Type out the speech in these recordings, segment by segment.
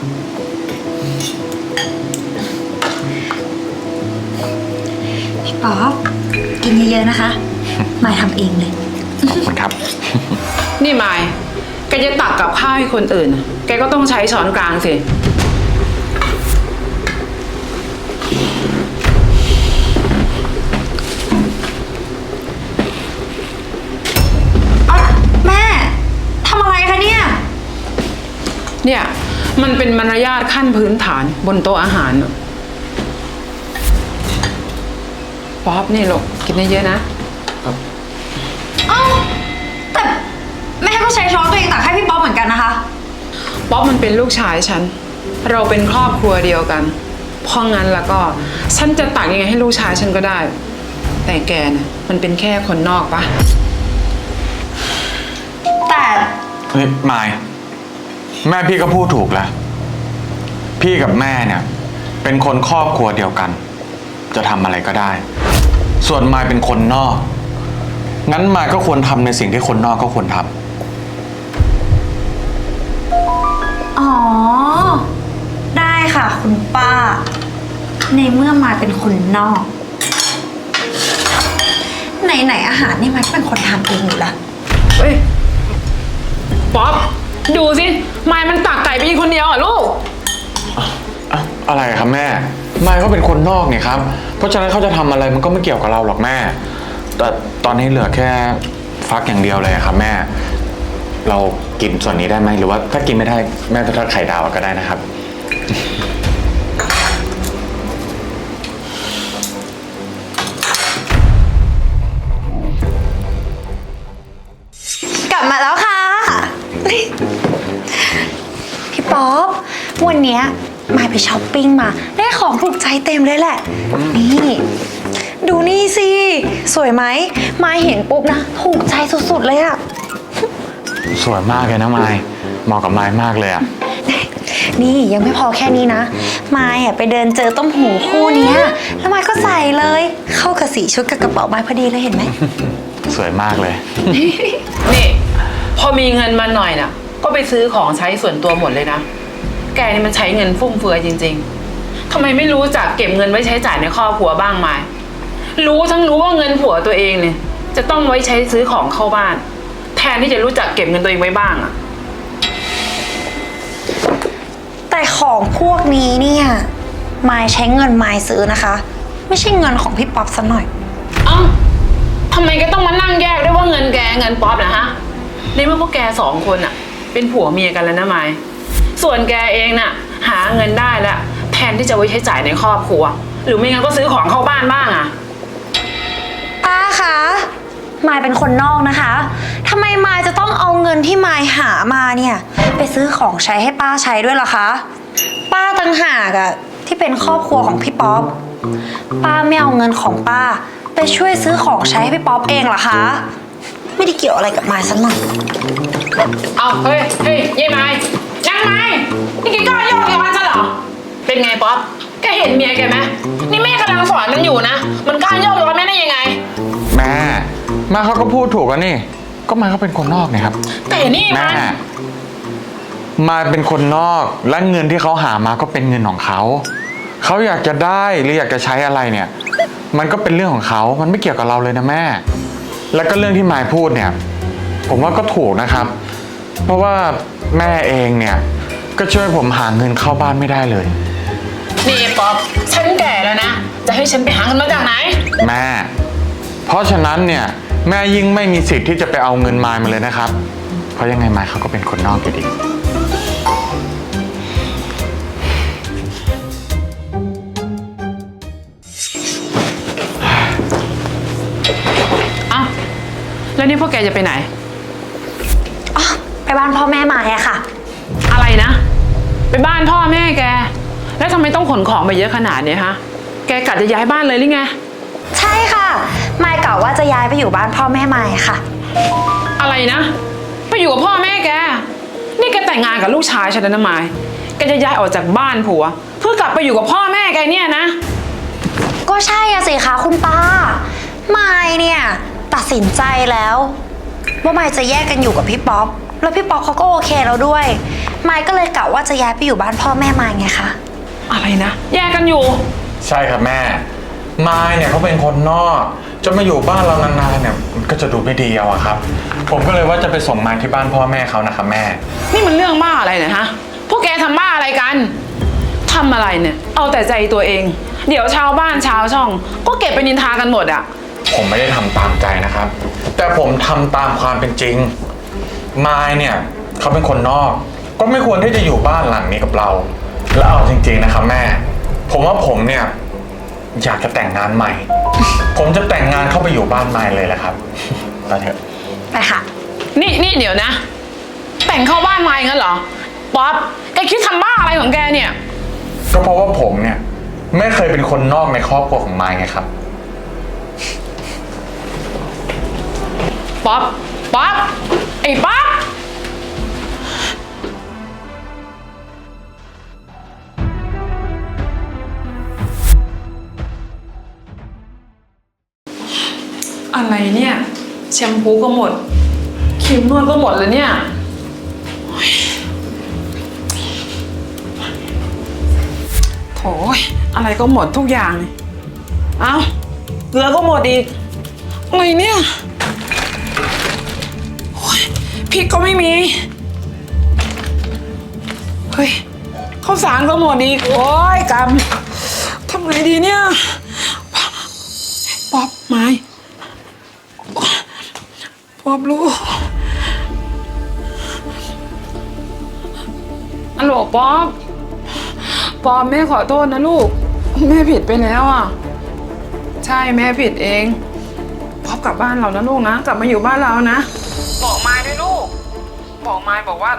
พี่ป๊อปกินเยอะๆนะคะมายทำเองเลย ขอบคุณครับ นี่มายแกจะตักกับข้าวให้คนอื่น แกก็ต้องใช้ช้อนกลางสิอ๊ะแม่ทำอะไรคะเนี่ย เนี่ย มันเป็นมารยาทขั้นพื้นฐานบนโต๊ะอาหารน่ะป๊อปนี่ลูกกินเยอะๆนะ เอ้าแต่แม่ก็ใช้ช้อนตัวเองตักให้พี่ป๊อปเหมือนกันนะคะ ป๊อปมันเป็นลูกชายฉัน เราเป็นครอบครัวเดียวกัน เพราะงั้นแล้วก็ ฉันจะตักยังไงให้ลูกชายฉันก็ได้ แต่แกนะมันเป็นแค่คนนอกปะแต่เฮ้ยมาย แม่พี่ก็พูดถูกแล้ว พี่กับแม่เนี่ย เป็นคนครอบครัวเดียวกัน จะทำอะไรก็ได้ ส่วนมายเป็นคนนอก งั้นมายก็ควรทำในสิ่งที่คนนอกก็ควรทำอ๋อ ได้ค่ะคุณป้า ในเมื่อมายเป็นคนนอก ไหนๆอาหารนี่มายก็เป็นคนทำเองอยู่แล้วเฮ้ย ป๊อป ดูสิมายมันตักไก่ไปกินคนเดียวอะลูกอะอะไรครับแม่มายก็เป็นคนนอกเนี่ยครับ เพราะฉะนั้นเขาจะทำอะไรมันก็ไม่เกี่ยวกับเราหรอกแม่ แต่ตอนนี้เหลือแค่ฟักอย่างเดียวเลยครับแม่ เรากินส่วนนี้ได้ไหมหรือว่าถ้ากินไม่ได้แม่จะทอดไข่ดาวก็ได้นะครับ เนี้ยมายไปช้อปปิ้งมา ได้ของถูกใจเต็มเลยแหละ นี่ ดูนี่สิ สวยไหมมายเห็นปุ๊บนะ ถูกใจสุดๆเลยอะสวยมากเลยนะมายเหมาะกับมายมากเลยอะนี่ยังไม่พอแค่นี้นะ มายอะไปเดินเจอต้มหูคู่เนี้ย แล้วมายก็ใส่เลย เข้ากับสีชุดกับกระเป๋ามายพอดีเลยเห็นไหม สวยมากเลย นี่ พอมีเงินมาหน่อยน่ะ ก็ไปซื้อของใช้ส่วนตัวหมดเลยนะแกนี่มันใช้เงินฟุ่มเฟือยจริง ๆทำไมไม่รู้จักเก็บเงินไว้ใช้จ่ายในครอบครัวบ้างไหมรู้ทั้งรู้ว่าเงินผัวตัวเองเนี่ย จะต้องไว้ใช้ซื้อของเข้าบ้าน แทนที่จะรู้จักเก็บเงินตัวเองไว้บ้างอะแต่ของพวกนี้เนี่ยมายใช้เงินมายซื้อนะคะ ไม่ใช่เงินของพี่ป๊อปสักหน่อย เอ้าทำไมแก็ต้องมานั่งแยกด้วยว่าเงินแกเงินป๊อปนะฮะในเมื่อพวกแกสองคนอะเป็นผัวเมียกันแล้วนะไมาย ส่วนแกเองน่ะหาเงินได้แล้วแทนที่จะไว้ใช้จ่ายในครอบครัว หรือไม่งั้นก็ซื้อของเข้าบ้านบ้างอะป้าคะมายเป็นคนนอกนะคะทำไมมายจะต้องเอาเงินที่มายหามาเนี่ย ไปซื้อของใช้ให้ป้าใช้ด้วยล่ะคะ ป้าต่างหากอะที่เป็นครอบครัวของพี่ป๊อป ป้าไม่เอาเงินของป้า ไปช่วยซื้อของใช้ให้พี่ป๊อปเองเหรอคะ ไม่ได้เกี่ยวอะไรกับมายสักหน่อยเอาเฮ้ยเฮ้ยยายไม้ นางไม้นี่แกกล้าโยกกับมันซะเหรอ เป็นไงป๊อปแกเห็นเมียแกไหมนี่แม่กำลังสอนมันอยู่นะ มันกล้าโยกกับแม่ได้ยังไง แม่แม่เขาก็พูดถูกแล้วนี่ ก็มายเขาเป็นคนนอกเนี่ยครับ แต่นี่แม่มันมายเป็นคนนอกและเงินที่เขาหามาก็เป็นเงินของเขาเขาอยากจะได้หรืออยากจะใช้อะไรเนี่ย มันก็เป็นเรื่องของเขา มันไม่เกี่ยวกับเราเลยนะแม่ แล้วก็เรื่องที่มายพูดเนี่ย ผมว่าก็ถูกนะครับ เพราะว่าแม่เองเนี่ย ก็ช่วยผมหาเงินเข้าบ้านไม่ได้เลย นี่ป๊อปฉันแก่แล้วนะ จะให้ฉันไปหาเงินมาจากไหน แม่ เพราะฉะนั้นเนี่ย แม่ยิ่งไม่มีสิทธิ์ที่จะไปเอาเงินมายมาเลยนะครับ เพราะยังไงมายเขาก็เป็นคนนอกอยู่ดี อ้าวแล้วนี่พวกแกจะไปไหนอ๋อไป บ้านพ่อแม่มายอะค่ะ อะไรนะ ไปบ้านพ่อแม่แก แล้วทำไมต้องขนของไปเยอะขนาดเนี้ยฮะ แกกะจะย้ายบ้านเลยหรือไง ใช่ค่ะ มายกล่าวว่าจะย้ายไปอยู่บ้านพ่อแม่มายอะค่ะ อะไรนะ ไปอยู่กับพ่อแม่แก นี่แกแต่งงานกับลูกชายฉันแล้วนะมาย แกจะย้ายออกจากบ้านผัว เพื่อกลับไปอยู่กับพ่อแม่แกเนี่ยนะ ก็ใช่อะสิคะคุณป้ามายเนี่ย ตัดสินใจแล้ว ว่ามายจะแยกกันอยู่กับพี่ป๊อป แล้วพี่ป๊อกเขาก็โอเคแล้วด้วยมายก็เลยกะว่าจะย้ายไปอยู่บ้านพ่อแม่มายไงคะ อะไรนะ แยกกันอยู่ ใช่ครับแม่ มายเนี่ยเขาเป็นคนนอกจะมาอยู่บ้านเรานานๆเนี่ยมันก็จะดูไม่ดีเอาอะครับ ผมก็เลยว่าจะไปส่งมายที่บ้านพ่อแม่เขานะครับแม่ นี่มันเรื่องบ้าอะไรเนี่ยฮะ พวกแกทำบ้าอะไรกัน ทำอะไรเนี่ย เอาแต่ใจตัวเอง เดี๋ยวชาวบ้านชาวช่อง ก็เก็บไปนินทากันหมดอะผมไม่ได้ทำตามใจนะครับ แต่ผมทำตามความเป็นจริง มายเนี่ยเขาเป็นคนนอก ก็ไม่ควรที่จะอยู่บ้านหลังนี้กับเรา แล้วเอาจริงๆนะครับแม่ ผมว่าผมเนี่ยอยากจะแต่งงานใหม่ ผมจะแต่งงานเข้าไปอยู่บ้านมายเลยแหละครับไปเถอะไปค่ะ นี่นี่เดี๋ยวนะ แต่งเข้าบ้านมาอย่างนั้นเหรอ ป๊อป แกคิดทำบ้าอะไรของแกเนี่ย ก็เพราะว่าผมเนี่ย ไม่เคยเป็นคนนอกในครอบครัวของมายไงครับ ป๊อป ป๊อปไอ้ ป๊อปอะไรเนี่ย แชมพูก็หมดครีมนวดก็หมดแล้วเนี่ยโอ๊ยโถยอะไรก็หมดทุกอย่างเลยเอ้าเกลือก็หมดอีก อะไรเนี่ย พริกก็ไม่มี เฮ้ยข้าวสารก็หมดอีก โอ้ยกำทำไงดีเนี่ยป๊อปไม้ป๊อปลูกอัลโหลป๊อปป๊อปแม่ขอโทษนะลูก แม่ผิดไปแล้วอะ ใช่แม่ผิดเองป๊อปกลับบ้านเรานะลูกนะ กลับมาอยู่บ้านเรานะ บอกไม้บอกว่า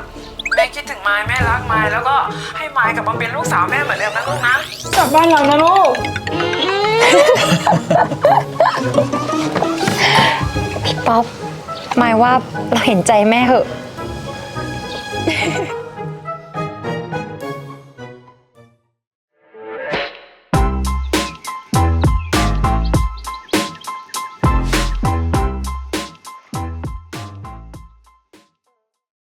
แม่คิดถึงไม้แม่รักไม้แล้วก็ให้ไม้กลับมาเป็นลูกสาวแม่เหมือนเดิมนะลูกนะกลับบ้านเรานะลูกพี่ป๊อปมายว่าเราเห็นใจแม่เหอะ